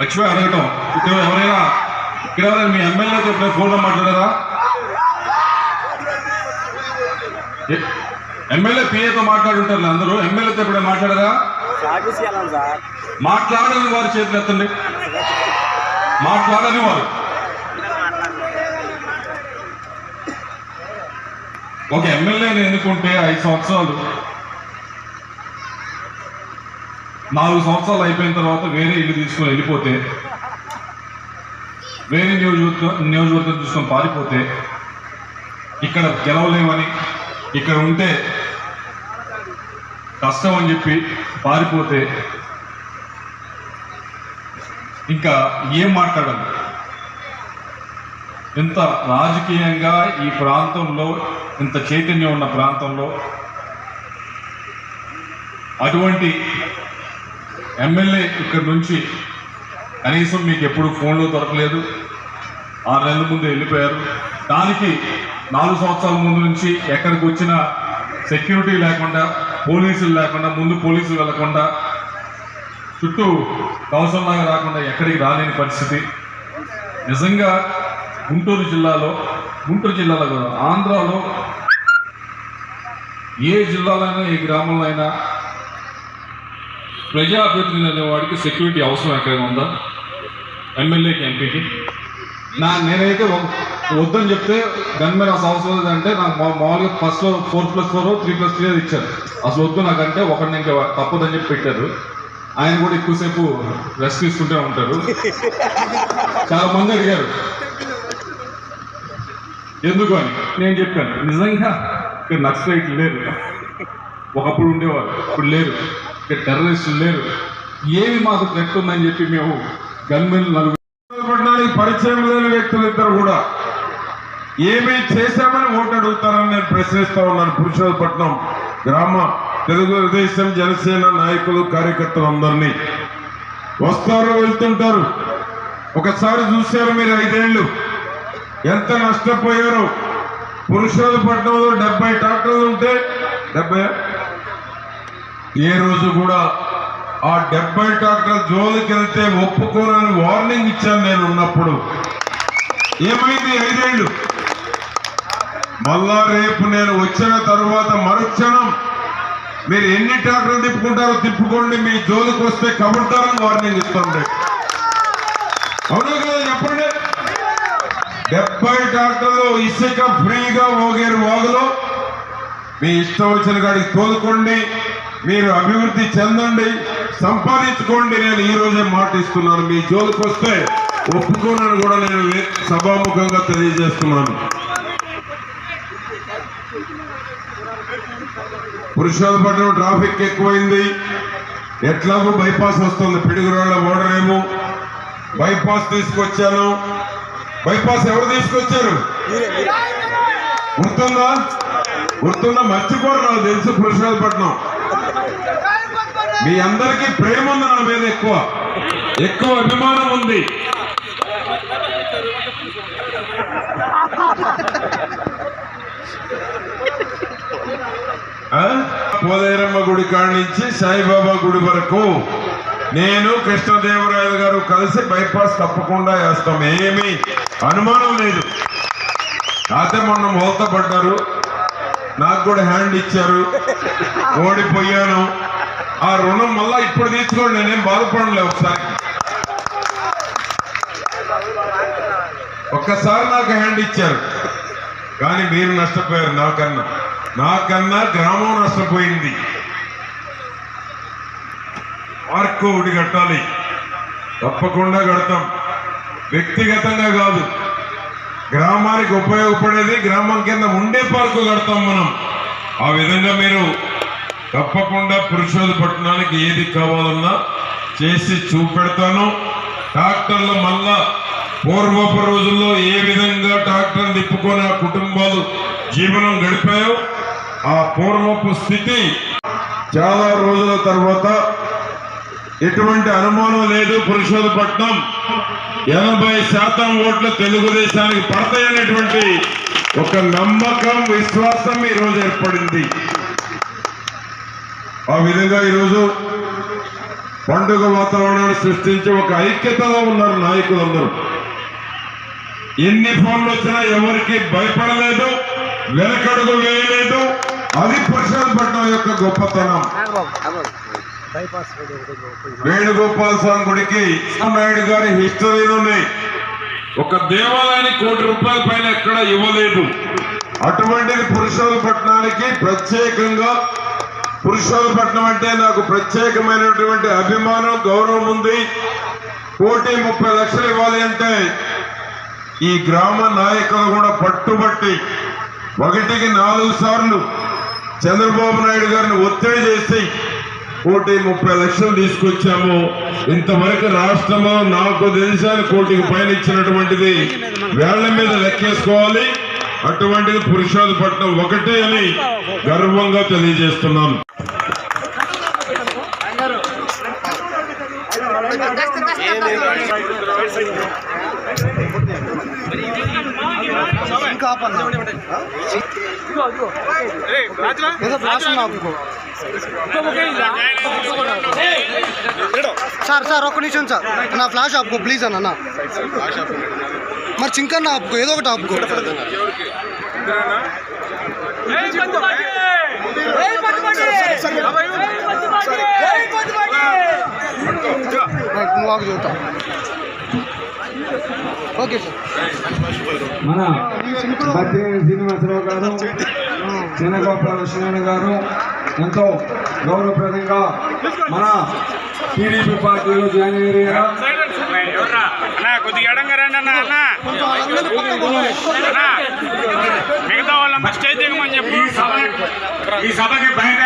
లక్ష్మి అడగటం. ఇక్కడ ఎవరైనా ఇక్కడ ఎవరైనా మీ ఎమ్మెల్యేతో ఎప్పుడైనా ఫోన్లో మాట్లాడారా ఎమ్మెల్యే పిఏతో మాట్లాడుంటారు అందరూ. ఎమ్మెల్యేతో ఎప్పుడైనా మాట్లాడారా? మాట్లాడని వారి చేతులు ఎత్తండి. మాట్లాడని వారు. ఒక ఎమ్మెల్యేని ఎన్నుకుంటే ఐదు సంవత్సరాలు. నాలుగు సంవత్సరాలు అయిపోయిన తర్వాత వేరే ఇల్లు తీసుకొని వెళ్ళిపోతే వేరే నియోజకవర్గం నియోజకవర్గం చూసుకొని పారిపోతే ఇక్కడ గెలవలేమని ఇక్కడ ఉంటే కష్టం అని చెప్పి పారిపోతే ఇంకా ఏం మాట్లాడాలి? ఇంత రాజకీయంగా ఈ ప్రాంతంలో ఇంత చైతన్యం ఉన్న ప్రాంతంలో అటువంటి ఎమ్మెల్యే ఇక్కడి నుంచి కనీసం మీకు ఎప్పుడు ఫోన్లో దొరకలేదు. ఆరు నెలల ముందు వెళ్ళిపోయారు. దానికి నాలుగు సంవత్సరాల ముందు నుంచి ఎక్కడికి వచ్చిన సెక్యూరిటీ లేకుండా పోలీసులు లేకుండా ముందు పోలీసులు వెళ్ళకుండా చుట్టూ కవసంలాగా రాకుండా ఎక్కడికి రాలేని పరిస్థితి. నిజంగా గుంటూరు జిల్లాలో గుంటూరు జిల్లాలో కూడా ఆంధ్రాలో ఏ జిల్లాలో అయినా ఏ గ్రామంలో అయినా ప్రజాప్రతినిధి అనేవాడికి సెక్యూరిటీ అవసరం ఎక్కడైనా ఉందా? ఎమ్మెల్యేకి ఎంపీకి నా నేనైతే వద్దని చెప్తే గన్ మీద అసలు అవసరం లేదంటే నాకు మామూలుగా first four plus four three plus three ఇచ్చారు. అసలు వద్దు నాకంటే ఒకరిని ఇంకా తప్పదని చెప్పి పెట్టారు. ఆయన కూడా ఎక్కువసేపు రెస్ట్ తీసుకుంటూ ఉంటారు. చాలా మంది అడిగారు. ఎందుకు అని? నేను చెప్పాను. నిజంగా ఇక్కడ నక్సలైట్లు లేరు. ఒకప్పుడు ఉండేవారు. ఇప్పుడు లేరు. ఇక టెర్రరిస్టులు లేరు. ఏమి మాకు థ్రెట్ ఉందని చెప్పి మేము గన్మెన్ నలుగురు పరిచయం లేని వ్యక్తులు ఇద్దరు కూడా. ఏమీ చేశామని ఓటు అడుగుతారని నేను ప్రశ్నిస్తా ఉన్నాను. పురుషోత్పట్నం గ్రామ తెలుగుదేశం జనసేన నాయకులు కార్యకర్తలు అందరినీ. వస్తారు వెళ్తుంటారు. ఒకసారి చూశారు మీరు ఐదేళ్ళు ఎంత నష్టపోయారో. పురుషోత్పట్నంలో డెబ్బై ట్రాక్టర్లు ఉంటే డెబ్బై ఏ రోజు కూడా ఆ డెబ్బై ట్రాక్టర్ జోలికి వెళ్తే ఒప్పుకోనని వార్నింగ్ ఇచ్చాను నేను ఉన్నప్పుడు. ఏమైంది? ఐదేళ్ళు. మళ్ళా రేపు నేను వచ్చిన తర్వాత మరుక్షణం మీరు ఎన్ని ట్రాక్టర్లు తిప్పుకుంటారో తిప్పుకోండి మీ జోలికి వస్తే కబుడతారని వార్నింగ్ ఇస్తుంది అవునా కదా చెప్పండి? డెబ్బై ట్రాక్టర్లు ఇసుక ఫ్రీగా ఓగేరు వాగులో. మీ ఇష్టం వచ్చిన కాడికి తోలుకోండి. మీరు అభివృద్ధి చెందండి సంపాదించుకోండి నేను ఈ రోజే మాట ఇస్తున్నాను మీ జోలికి వస్తే ఒప్పుకోనని కూడా నేను సభాముఖంగా తెలియజేస్తున్నాను. పురుషోత్పట్నం ట్రాఫిక్ ఎక్కువైంది. ఎట్లాగో బైపాస్ వస్తుంది పిడుగురాళ్ళ ఓడరేమో. బైపాస్ తీసుకొచ్చాను. బైపాస్ ఎవరు తీసుకొచ్చారు? గుర్తుందా? గుర్తుందా? మర్చిపోరు నాకు తెలుసు పురుషోత్పట్నం మీ అందరికీ ప్రేమ ఉంది నా మీద ఎక్కువ. ఎక్కువ అభిమానం ఉంది. ఆ? పోలేరమ్మ గుడి కాడి నుంచి సాయిబాబా గుడి వరకు నేను కృష్ణదేవరాయలు గారు కలిసి బైపాస్ తప్పకుండా వేస్తాం. ఏమీ అనుమానం లేదు. అయితే మొన్న మూతపడ్డారు నాకు కూడా హ్యాండ్ ఇచ్చారు. ఓడిపోయాను. ఆ రుణం మళ్ళా ఇప్పుడు తీసుకోండి నేనేం బాధపడలే ఒకసారి. ఒక్కసారి నాకు హ్యాండ్ ఇచ్చారు. కానీ మీరు నష్టపోయారు నాకన్నా. నాకన్నా గ్రామం నష్టపోయింది. పార్క్ ఒకటి కట్టాలి. తప్పకుండా కడతాం. వ్యక్తిగతంగా కాదు. గ్రామానికి ఉపయోగపడేది గ్రామం కింద ఉండే పార్కు కడతాం మనం. ఆ విధంగా మీరు తప్పకుండా పురుషోత్పట్నానికి ఏది కావాలన్నా చేసి చూపెడతాను. ట్రాక్టర్లు మళ్ళా పూర్వపు రోజుల్లో ఏ విధంగా ట్రాక్టర్ తిప్పుకొని ఆ కుటుంబాలు జీవనం గడిపాయో ఆ పూర్వపు స్థితి చాలా రోజుల తర్వాత ఎటువంటి అనుమానం లేదు. పురుషోత్పట్నం ఎనభై శాతం ఓట్లు తెలుగుదేశానికి పడతాయనేటువంటి ఒక నమ్మకం విశ్వాసం ఈ రోజు ఏర్పడింది. ఆ విధంగా ఈరోజు పండుగ వాతావరణాన్ని సృష్టించి ఒక ఐక్యతలో ఉన్నారు నాయకులందరూ. ఎన్ని ఫోన్లు వచ్చినా ఎవరికి భయపడలేదు వెనకడుగు వేయలేదు. అది పురుషోత్పట్నం యొక్క గొప్పతనం. వేణుగోపాల వేణుగోపాల్ స్వామి గుడికి నాయుడు గారి హిస్టరీలోనే ఒక దేవాలయానికి కోటి రూపాయల పైన ఎక్కడ ఇవ్వలేదు. అటువంటిది పట్టణానికి ప్రత్యేకంగా పురుషోత్పట్నం అంటే నాకు ప్రత్యేకమైనటువంటి అభిమానం గౌరవం ఉంది. కోటి ముప్పై లక్షలు ఇవ్వాలి అంటే ఈ గ్రామ నాయకులు కూడా పట్టుబట్టి ఒకటికి నాలుగు సార్లు చంద్రబాబు నాయుడు గారిని ఒత్తిడి చేసి కోటి ముప్పై లక్షలు తీసుకొచ్చాము. ఇంతవరకు రాష్ట్రంలో నాకు తెలిసిన కోటికి పైన ఇచ్చినటువంటిది వేళ్ళ మీద లెక్కేసుకోవాలి. అటువంటిది పురుషోత్పట్నం ఒకటే అని గర్వంగా తెలియజేస్తున్నాను ఇంకా ఆపన్నా ఏదో ఫ్లాష్ ఉన్నా ఆపుకో సార్ సార్ ఒక్క నిమిషం సార్. నా ఫ్లాష్ ఆపుకో ప్లీజ్ అన్న అన్న. మరి చింకన్న ఆపుకో ఏదో ఒకటి ఆపుకో. ఓకే సార్ మన శ్రీనివాసరావు గారు చిన్నగోపాల లక్ష్మణ గారు ఎంతో గౌరవప్రదంగా మన టీడీపీ పార్టీలో జాయిన్ అయ్యారు అన్నా అన్న. అన్న మిగతా వాళ్ళంతా స్టేజ్ దిగమని చెప్పు. ఈ సభకి బయట